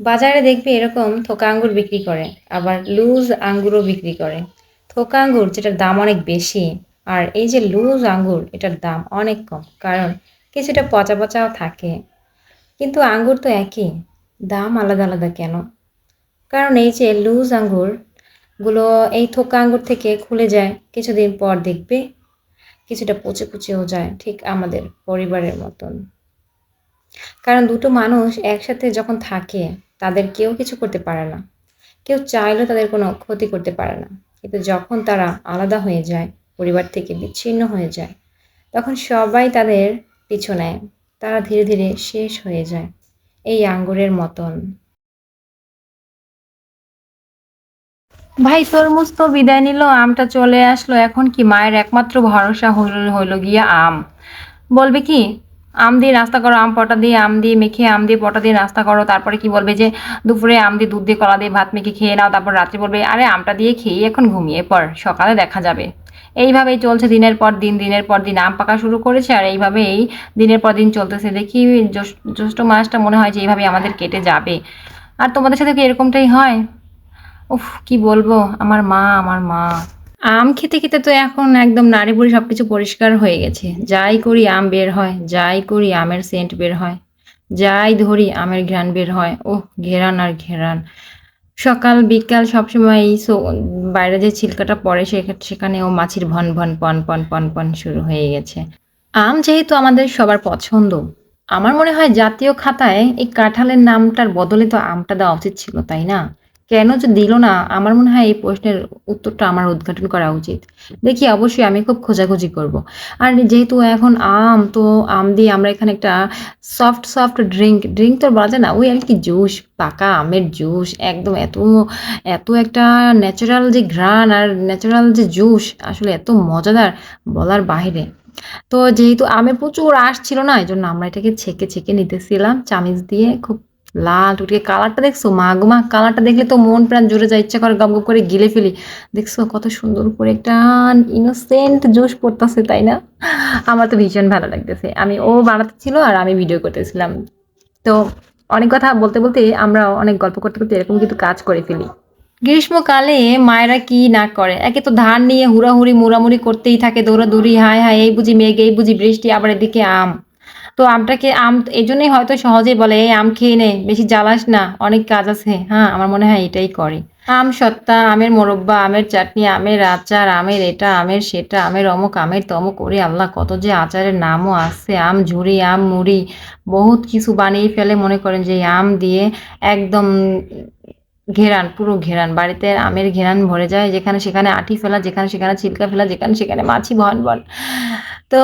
বাজারে দেখবে এরকম থোকা আঙ্গুর বিক্রি করে, আবার লুজ আঙ্গুরও বিক্রি করে। থোকা আঙ্গুর, যেটার দাম অনেক বেশি, আর এই যে লুজ আঙ্গুর, এটার দাম অনেক কম, কারণ কিছুটা পচা পচাও থাকে। কিন্তু আঙ্গুর তো একই, দাম আলাদা আলাদা কেন? কারণ এই যে লুজ আঙ্গুরগুলো এই থোকা আঙ্গুর থেকে খুলে যায়, কিছুদিন পর দেখবে কিছুটা পচে পচেও যায়, ঠিক আমাদের পরিবারের মতন। কারণ দুটো মানুষ একসাথে যখন থাকে তাদের কেউ কিছু করতে পারে না। কেউ চাইলেও তাদের কোনো ক্ষতি করতে পারে না। কিন্তু যখন তারা আলাদা হয়ে যায়, পরিবার থেকে বিচ্ছিন্ন হয়ে যায়, তখন সবাই তাদের পিছু নেয়। তারা ধীরে ধীরে শেষ হয়ে যায় এই আঙ্গুরের মতন। ভাই, তরমুজ তো বিদায় নিল, আমটা চলে আসলো। এখন কি মায়ের একমাত্র ভরসা হইল হইল গিয়া আম? বলবে কি আম দিয়ে নাস্তা করো, আম পটা দিয়ে আম দিয়ে মেখে, আম দিয়ে পটা দিয়ে নাস্তা করো। তারপরে কি বলবে যে, দুপুরে আম দিয়ে দুধ দিয়ে কলা দিয়ে ভাত মেখে খেয়ে নাও। তারপর রাত্রে বলবে, আরে, আমটা দিয়ে খেয়ে এখন ঘুমিয়ে পর সকালে দেখা যাবে। এইভাবেই চলছে দিনের পর দিন, দিনের পর দিন। আম পাকা শুরু করেছে আর এইভাবেই দিনের পর দিন চলতেছে। দেখি জ্যৈষ- জ্যৈষ্ঠ মাসটা মনে হয় যে এইভাবে আমাদের কেটে যাবে। আর তোমাদের সাথে কি এরকমটাই হয়? উফ, কি বলব? আমার মা আমার মা। আম খেতে খেতে তো এখন একদম নারী বুড়ি সবকিছু পরিষ্কার হয়ে গেছে। যাই করি আম বের হয়, যাই করি আমের সেন্ট বের হয়, যাই ধরি আমের ঘ্রাণ বের হয়। ও ঘেরান আর ঘেরান। সকাল বিকাল সবসময় এই বাইরে যে ছিলকাটা পড়ে সেখানেও মাছির ভন ভন পন পন পন পন শুরু হয়ে গেছে। আম যেহেতু আমাদের সবার পছন্দ, আমার মনে হয় জাতীয় খাতায় এই কাঁঠালের নামটার বদলে তো আমটা দেওয়া উচিত ছিল, তাই না? কেন যে দিল না? আমার মনে হয় এই প্রশ্নের উত্তরটা আমার উদ্ঘাটন করা উচিত। দেখি, অবশ্যই আমি খুব খোঁজাখুঁজি করব। আর যেহেতু এখন আম, তো আম দিয়ে আমরা এখানে একটা সফট সফট ড্রিঙ্ক ড্রিঙ্ক তো বলা যায় না, ওই আর কি জুস পাকা আমের জুস একদম এত এত একটা ন্যাচারাল যে ঘ্রাণ আর ন্যাচারাল যে জুস আসলে এত মজাদার বলার বাইরে তো যেহেতু আমের প্রচুর আঁশ ছিল না এই জন্য আমরা এটাকে ছেঁকে ছেঁকে নিতেছিলাম, চামিচ দিয়ে খুব লাল টুকটুকে কালারটা দেখছ? মা গো, মা, কালারটা দেখলে তো মন প্রাণ জুড়ে যায়, ইচ্ছা করে গপ গপ করে গিলে ফেলি। দেখছ, কত সুন্দর করে একটা ইনোসেন্ট জুস পড়তেছে, তাই না? আমার তো ভীষণ ভালো লাগতেছে। আমি, ও বানাতে ছিল আর আমি ভিডিও করতেছিলাম। তো অনেক কথা বলতে বলতে আমরা অনেক গল্প করতে করতে এরকম কিন্তু কাজ করে ফেলি। গ্রীষ্মকালে মায়েরা কি না করে? একে তো ধান নিয়ে হুড়াহুড়ি, মুড়ামুড়ি করতেই থাকে, দৌড়াদৌড়ি, হায় হায়, এই বুঝি মেঘ, এই বুঝি বৃষ্টি, আবার এদিকে আম। তো আমটাকে আম, এই জন্যই হয়তো সহজেই বলে, এই আম খেয়ে নে, বেশি জ্বালাস না, অনেক কাজ আছে। হ্যাঁ আমার মনে হয় এটাই করে। আম সত্তা, আমের মোরব্বা, আমের চাটনি, আমের আচার, আমের এটা, আমের সেটা, আমের অমুক, আমের তমুক করে আল্লাহ, কত যে আচারের নামও আছে, আম ঝুড়ি আম মুড়ি, বহুত কিছু বানিয়ে ফেলে মনে করেন যে আম দিয়ে একদম ঘেরান, পুরো ঘেরান, বাড়িতে আমের ঘেরান ভরে যায়, যেখানে সেখানে আটি ফেলা, যেখানে সেখানে ছিলকা ফেলা, যেখানে সেখানে মাছি ভন ভন তো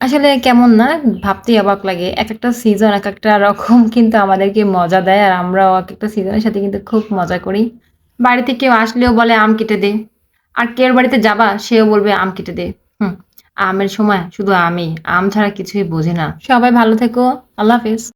আসলে কেমন না, ভাবতেই অবাক লাগে। এক একটা সিজন এক একটা রকম কিন্তু আমাদেরকে মজা দেয় আর আমরাও এক একটা সিজনের সাথে কিন্তু খুব মজা করি। বাড়িতে কেউ আসলেও বলে, আম কেটে দে। আর কেউ বাড়িতে যাবা, সেও বলবে, আম কেটে দে। হুম, আমের সময় শুধু আমি, আম ছাড়া কিছুই বোঝে না। সবাই ভালো থেকো, আল্লাহ হাফেজ।